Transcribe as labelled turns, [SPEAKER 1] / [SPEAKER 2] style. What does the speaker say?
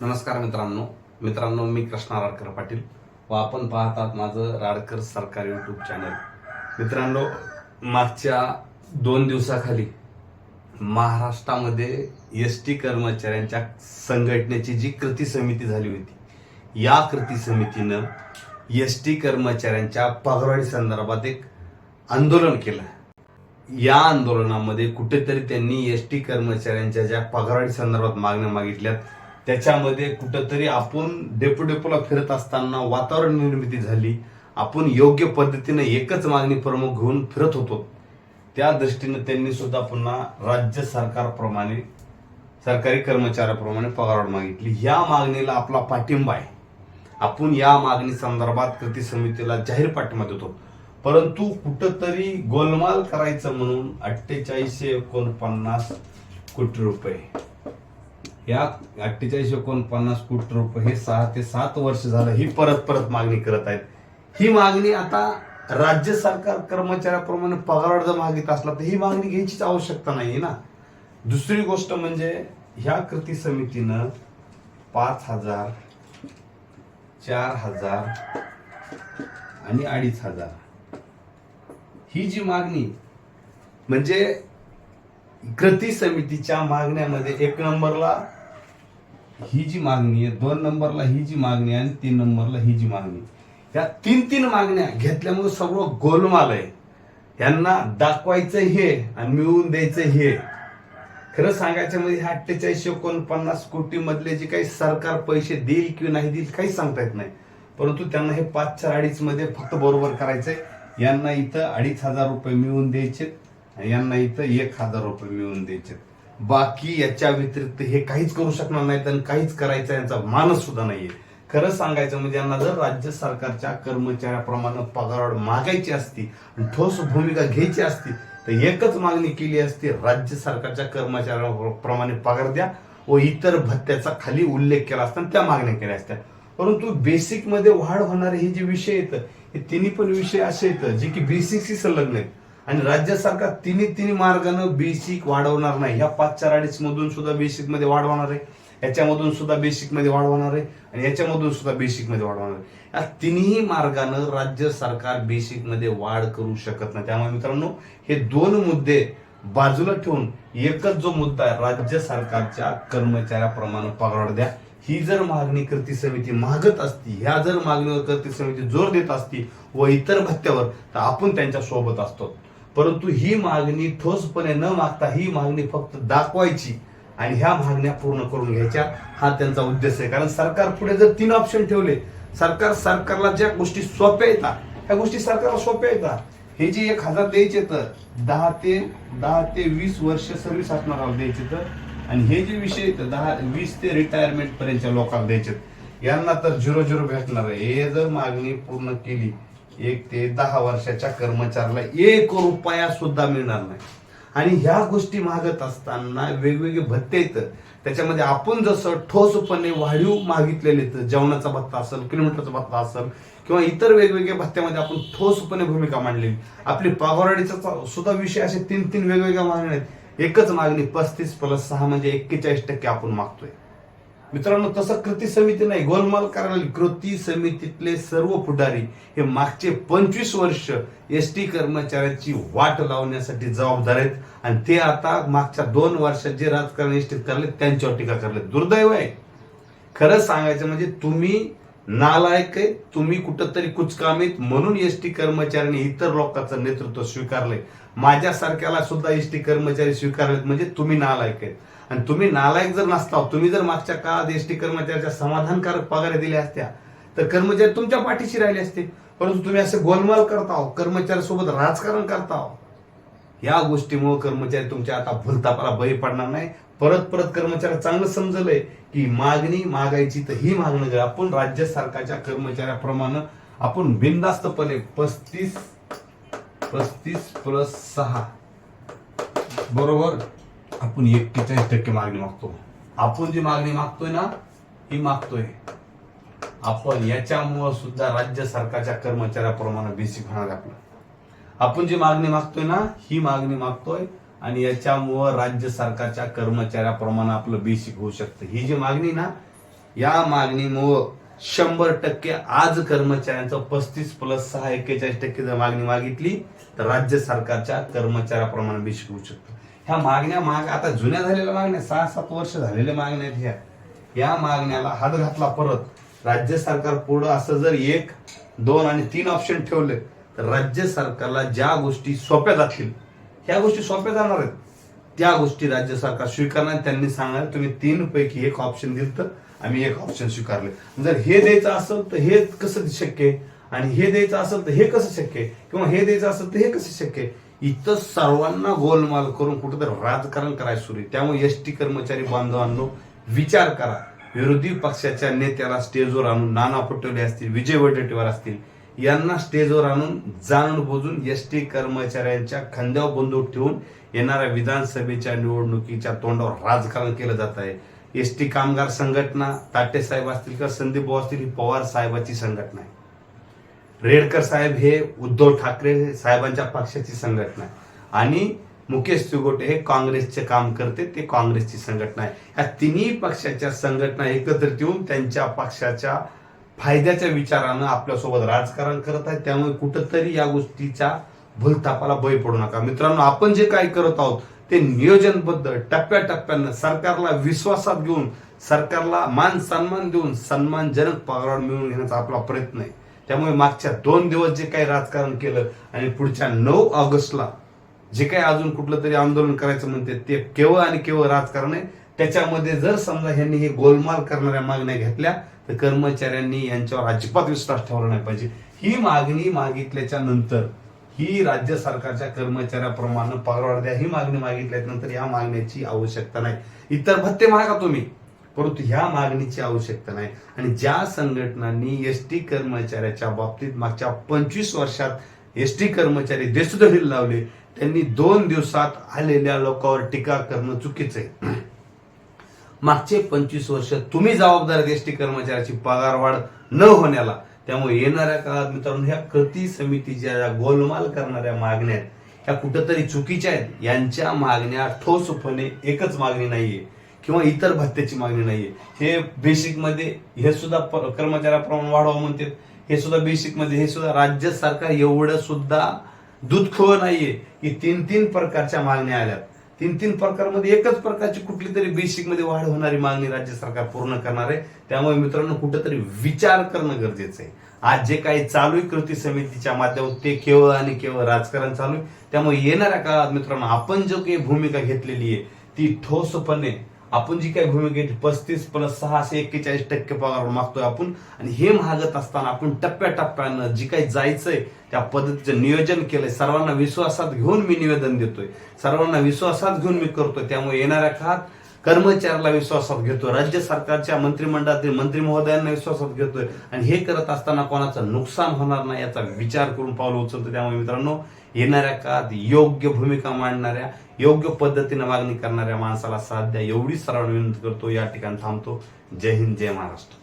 [SPEAKER 1] नमस्कार मित्रांनो. मित्रांनो मी कृष्णा राडकर पाटील व आपण पाहतात माझं राडकर सरकार यूट्यूब चॅनल मित्रांनो मागच्या दोन दिवसाखाली महाराष्ट्रामध्ये एस टी कर्मचाऱ्यांच्या संघटनेची जी कृती समिती झाली होती या कृती समितीनं एस टी कर्मचाऱ्यांच्या पगारवाढी संदर्भात एक आंदोलन केलं या आंदोलनामध्ये कुठेतरी त्यांनी एस टी कर्मचाऱ्यांच्या ज्या पगारवाढी संदर्भात मागण्या मागितल्यात त्याच्यामध्ये कुठंतरी आपण डेपो डेपोला फिरत असताना वातावरण निर्मिती झाली. आपण योग्य पद्धतीने एकच मागणी प्रमुख घेऊन फिरत होतो. त्या दृष्टीने त्यांनी सुद्धा पुन्हा राज्य सरकारप्रमाणे सरकारी कर्मचाऱ्याप्रमाणे पगारवाढ मागितली. या मागणीला आपला पाठिंबा आहे. आपण या मागणी संदर्भात कृती समितीला जाहीर पाठिंबा देतो. परंतु कुठंतरी गोलमाल करायचं म्हणून अठ्ठेचाळीसशे एकोणपन्नास कोटी रुपये या अठ्ठेचाळीस एकोणपन्नास कोटी रुपये हे सहा ते सात वर्ष झालं ही परत परत मागणी करत आहेत. ही मागणी आता राज्य सरकार कर्मचाऱ्याप्रमाणे पगार जर मागित असला तर ही मागणी घ्यायचीच आवश्यकता नाही ना? दुसरी गोष्ट म्हणजे ह्या कृती समितीनं पाच हजार चार हजार आणि अडीच हजार. ही जी मागणी म्हणजे कृती समितीच्या मागण्यामध्ये एक नंबरला ही जी मागणी आहे दोन नंबरला ही जी मागणी आहे आणि तीन नंबरला ही जी मागणी या तीन तीन मागण्या घेतल्यामुळे सगळं गोलमाल आहे. यांना दाखवायचं हे आणि मिळवून द्यायचं हे. खरं सांगायचं म्हणजे ह्या अठ्ठेचाळीस एकोणपन्नास कोटी मधले जे काही सरकार पैसे देईल किंवा नाही देईल काही सांगता येत नाही. परंतु त्यांना हे पाच चार अडीच मध्ये फक्त बरोबर करायचंय. यांना इथं अडीच हजार रुपये मिळवून द्यायचे यांना इथं एक हजार रुपये मिळवून द्यायचे. बाकी याच्या व्यतिरिक्त हे काहीच करू शकणार नाहीत आणि काहीच करायचं यांचा मानस सुद्धा नाहीये. खरं सांगायचं म्हणजे यांना जर राज्य सरकारच्या कर्मचाऱ्याप्रमाणे पगारवाढ मागायची असती आणि ठोस भूमिका घ्यायची असती तर एकच मागणी केली असती राज्य सरकारच्या कर्मचाऱ्याप्रमाणे पगार द्या व इतर भत्त्याचा खाली उल्लेख केला असता आणि त्या मागण्या केल्या असत्या. परंतु बेसिकमध्ये वाढ होणारे हे जे विषय आहेत हे तिन्ही पण विषय असे आहेत जे की बेसिकशी संलग्न आहेत. आणि राज्य सरकार तिन्ही तिन्ही मार्गानं बेसिक वाढवणार नाही. ह्या पाच चार अडीच मधून सुद्धा बेसिकमध्ये वाढ होणार आहे. याच्यामधून सुद्धा बेसिकमध्ये वाढ होणार आहे. आणि याच्यामधून सुद्धा बेसिकमध्ये वाढ होणार आहे. या तिन्ही मार्गानं राज्य सरकार बेसिकमध्ये वाढ करू शकत नाही. त्यामुळे मित्रांनो हे दोन मुद्दे बाजूला ठेवून एकच जो मुद्दा आहे राज्य सरकारच्या कर्मचाऱ्याप्रमाणे पगार द्या. ही जर मागणी कृती समिती मागत असती ह्या जर मागणीवर कृती समिती जोर देत असती व इतर भत्त्यावर तर आपण त्यांच्यासोबत असतो. परंतु ही मागणी ठोसपणे न मागता ही मागणी फक्त दाखवायची आणि ह्या मागण्या पूर्ण करून घ्यायच्या. हा त्यांचा उद्देश आहे. कारण सरकार पुढे जर तीन ऑप्शन ठेवले सरकार सरकारला ज्या गोष्टी सोप्या येतात ह्या गोष्टी सरकारला सोप्या येतात. हे जे एक हजार द्यायचे तर दहा ते दहा ते वीस वर्ष सर्व्हिस असणारा द्यायचे तर आणि हे जे विषय आहेत दहा वीस ते रिटायरमेंट पर्यंतच्या लोकांना द्यायचे यांना तर झिरो झिरो भेटणार आहे. हे जर मागणी पूर्ण केली एक ते दहा वर्षाच्या कर्मचाऱ्याला एक रुपया सुद्धा मिळणार नाही. आणि ह्या गोष्टी मागत असताना वेगवेगळे भत्ते येतं त्याच्यामध्ये आपण जसं ठोसपणे वाढीव मागितलेले तर जेवणाचा भत्ता असेल किलोमीटरचा भत्ता असेल किंवा इतर वेगवेगळ्या भत्त्यामध्ये आपण ठोसपणे भूमिका मांडलेली आपली पगारवाढीचा सुद्धा विषय असे तीन तीन वेगवेगळ्या मागण्या आहेत. एकच मागणी पस्तीस प्लस सहा म्हणजे एक्केचाळीस टक्के आपण मागतोय. मित्रांनो तसं कृती समिती नाही गोलमाल करायला कृती समितीतले सर्व पुढारी हे मागचे पंचवीस वर्ष एस टी कर्मचाऱ्यांची वाट लावण्यासाठी जबाबदार आहेत. आणि ते आता मागच्या दोन वर्षात जे राजकारण निश्चित करले त्यांच्यावर टीका करले दुर्दैव आहे. खरं सांगायचं म्हणजे तुम्ही नालायक आहे तुम्ही कुठंतरी कुचकामीत म्हणून एस टी कर्मचाऱ्यांनी इतर लोकांचं नेतृत्व स्वीकारलंय. माझ्यासारख्याला सुद्धा एस टी कर्मचारी स्वीकारलेत म्हणजे तुम्ही नालायक आहेत. आणि तुम्ही नालायक जर नसता तुम्ही जर मागच्या काळात एसटी कर्मचाऱ्याच्या समाधानकारक पगार दिल्या असत्या तर कर्मचारी तुमच्या पाठीशी राहिले असते. परंतु तुम्ही असे गोलमाल करता कर्मचाऱ्यासोबत राजकारण करता या गोष्टीमुळे कर्मचारी तुमच्या आता भुलतापाला बळी पडणार नाही. परत परत कर्मचारी चांगलं समजलंय की मागणी मागायची तर ही मागणं जर आपण राज्य सरकारच्या कर्मचाऱ्याप्रमाणे आपण बिनधास्तपणे पस्तीस पस्तीस प्लस सहा. बरोबर? आपण एक्केचाळीस टक्के मागणी मागतो. आपण जी मागणी मागतोय ना ही मागतोय. आपण याच्यामुळं सुद्धा राज्य सरकारच्या कर्मचाऱ्याप्रमाणे बेसिक होणार आपलं. आपण जी मागणी मागतोय ना ही मागणी मागतोय आणि याच्यामुळं राज्य सरकारच्या कर्मचाऱ्याप्रमाणे आपलं बेसिक होऊ शकतं. ही जी मागणी ना या मागणीमुळं शंभर टक्के आज कर्मचाऱ्यांचं पस्तीस प्लस सहा एक्केचाळीस टक्के जर मागणी मागितली तर राज्य सरकारच्या कर्मचाऱ्याप्रमाणे बेसिक होऊ शकतो. ह्या मागण्या माग आता जुन्या झालेल्या मागण्या सहा सात वर्ष झालेल्या मागण्या आहेत ह्या. या मागण्याला हात घातला परत. राज्य सरकार पुढं असं जर एक दोन आणि तीन ऑप्शन ठेवले तर राज्य सरकारला ज्या गोष्टी सोप्या जातील ह्या गोष्टी सोप्या जाणार आहेत. त्या गोष्टी राज्य सरकार स्वीकारणार त्यांनी सांगणार तुम्ही तीन पैकी एक ऑप्शन दिलं तर आम्ही एक ऑप्शन स्वीकारले. जर हे द्यायचं असेल तर हे कसं शक्य आहे? आणि हे द्यायचं असेल तर हे कसं शक्य आहे? किंवा हे द्यायचं असेल तर हे कसं शक्य आहे? इथं सर्वांना गोलमाल करून कुठेतरी राजकारण करायला सुरू आहे. त्यामुळे एस टी कर्मचारी बांधवांनो विचार करा. विरोधी पक्षाच्या नेत्याला स्टेजवर आणून नाना पटोले असतील विजय वडेट्टीवार असतील यांना स्टेजवर आणून जाणून बुजून एस टी कर्मचाऱ्यांच्या खांद्यावर बंदूक ठेवून येणाऱ्या विधानसभेच्या निवडणुकीच्या तोंडावर राजकारण केलं जात आहे. एस टी कामगार संघटना ताटे साहेब असतील किंवा संदीप भाऊ असतील ही पवार साहेबाची संघटना आहे. रेडकर साहेब हे उद्धव ठाकरे साहेबांच्या पक्षाची संघटना आहे. आणि मुकेश तिगोटे हे काँग्रेसचे काम करते ते काँग्रेसची संघटना आहे. या तिन्ही पक्षाच्या संघटना एकत्रित येऊन त्यांच्या पक्षाच्या फायद्याच्या विचारानं आपल्यासोबत राजकारण करत आहे त्यामुळे कुठंतरी या गोष्टीच्या भूलथापाला बळी पडू नका. मित्रांनो आपण जे काही करत आहोत ते नियोजनबद्ध टप्प्याटप्प्यानं सरकारला विश्वासात घेऊन सरकारला मान सन्मान देऊन सन्मानजनक पगार मिळवून घेण्याचा आपला प्रयत्न आहे. त्यामुळे मागच्या दोन दिवस जे काही राजकारण केलं आणि पुढच्या नऊ ऑगस्टला जे काही अजून कुठलं तरी आंदोलन करायचं म्हणते ते केवळ आणि केवळ राजकारण आहे. त्याच्यामध्ये जर समजा ह्यांनी हे गोलमाल करणाऱ्या मागण्या घेतल्या तर कर्मचाऱ्यांनी यांच्यावर अजिबात विश्वास ठेवला नाही पाहिजे. ही मागणी मागितल्याच्या नंतर ही राज्य सरकारच्या कर्मचाऱ्याप्रमाणे पगारवाढ द्या ही मागणी मागितल्यानंतर या मागण्याची आवश्यकता नाही. इतर भत्ते मागा तुम्ही. परंतु ह्या मागणीची आवश्यकता नाही. आणि ज्या संघटनांनी एस टी कर्मचाऱ्याच्या बाबतीत मागच्या पंचवीस वर्षात एस टी कर्मचारी देशोधडील लावले त्यांनी दोन दिवसात आलेल्या लोकांवर टीका करणं चुकीचं आहे. मागचे पंचवीस वर्ष तुम्ही जबाबदार एस टी कर्मचाऱ्याची पगारवाढ न होण्याला त्यामुळे येणाऱ्या काळात मित्रांनो ह्या कृती समितीच्या ज्या गोलमाल करणाऱ्या मागण्या आहेत ह्या कुठंतरी चुकीच्या आहेत. यांच्या मागण्या ठोसपणे एकच मागणी नाहीये. किंवा इतर भत्त्याची मागणी नाहीये. हे बेसिकमध्ये हे सुद्धा प- कर्मचाऱ्याप्रमाणे वाढवा म्हणतात हे सुद्धा बेसिकमध्ये हे सुद्धा राज्य सरकार एवढं सुद्धा दूधखोळ नाहीये की तीन तीन प्रकारच्या मागण्या आल्यात. तीन तीन प्रकारमध्ये एकच प्रकारची कुठली तरी बेसिकमध्ये वाढ होणारी मागणी राज्य सरकार पूर्ण करणार आहे. त्यामुळे मित्रांनो कुठेतरी विचार करणं गरजेचं आहे. आज जे काही चालू आहे कृती समितीच्या माध्यमात ते केवळ आणि केवळ राजकारण चालू आहे. त्यामुळे येणाऱ्या काळात मित्रांनो आपण जो काही भूमिका घेतलेली आहे ती ठोसपणे आपण जी काही भूमिका घेतली पस्तीस प्लस सहाशे एक्केचाळीस टक्के पगार मागतोय आपण. आणि हे मागत असताना आपण टप्प्याटप्प्यानं जी काही जायचंय त्या पद्धतीचं नियोजन केलंय. सर्वांना विश्वासात घेऊन मी निवेदन देतोय. सर्वांना विश्वासात घेऊन मी करतोय. त्यामुळे येणाऱ्या काळात कर्मचाऱ्याला विश्वासात घेतोय. राज्य सरकारच्या मंत्रिमंडळातील मंत्री महोदयांना विश्वासात घेतोय. आणि हे करत असताना कोणाचं नुकसान होणार नाही याचा विचार करून पावलं उचलतो त्यामुळे मित्रांनो येणाऱ्या काळात योग्य भूमिका मांडणाऱ्या योग्य पद्धतीने मागणी करणाऱ्या माणसाला साथ द्या एवढी सर्वांना विनंती करतो या ठिकाणी थांबतो. जय हिंद जय महाराष्ट्र.